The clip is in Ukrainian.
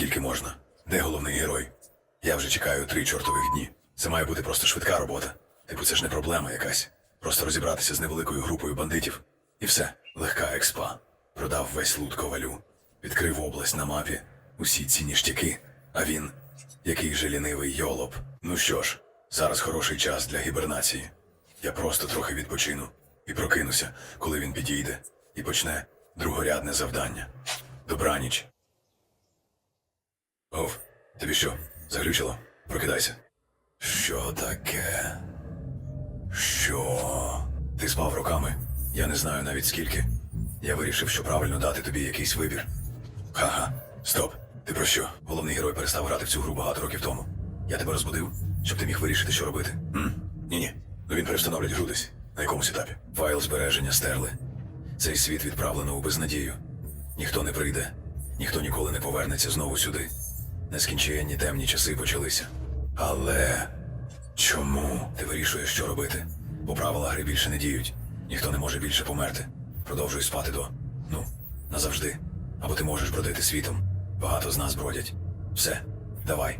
Скільки можна? Де головний герой? Я вже чекаю три чортових дні. Це має бути просто швидка робота. Типу, це ж не проблема якась. Просто розібратися з невеликою групою бандитів. І все, легка експа. Продав весь лут ковалю, відкрив область на мапі, усі ці ніштяки, а він, який же лінивий йолоп. Ну що ж, зараз хороший час для гібернації. Я просто трохи відпочину і прокинуся, коли він підійде, і почне другорядне завдання. Добраніч. Ов, тобі що, заглючило? Прокидайся. Що таке? Що? Ти спав роками? Я не знаю навіть скільки. Я вирішив, що правильно дати тобі якийсь вибір. Ха-ха, стоп. Ти про що? Головний герой перестав грати в цю гру багато років тому. Я тебе розбудив, щоб ти міг вирішити, що робити. Ні-ні. Ну він перестановлять гру десь. На якомусь етапі. Файл збереження стерли. Цей світ відправлено у безнадію. Ніхто не прийде, ніхто ніколи не повернеться знову сюди. Нескінченні темні часи почалися. Але чому ти вирішуєш, що робити? Бо правила гри більше не діють. Ніхто не може більше померти. Продовжуй спати до. Ну, назавжди. Або ти можеш бродити світом. Багато з нас бродять. Все, давай.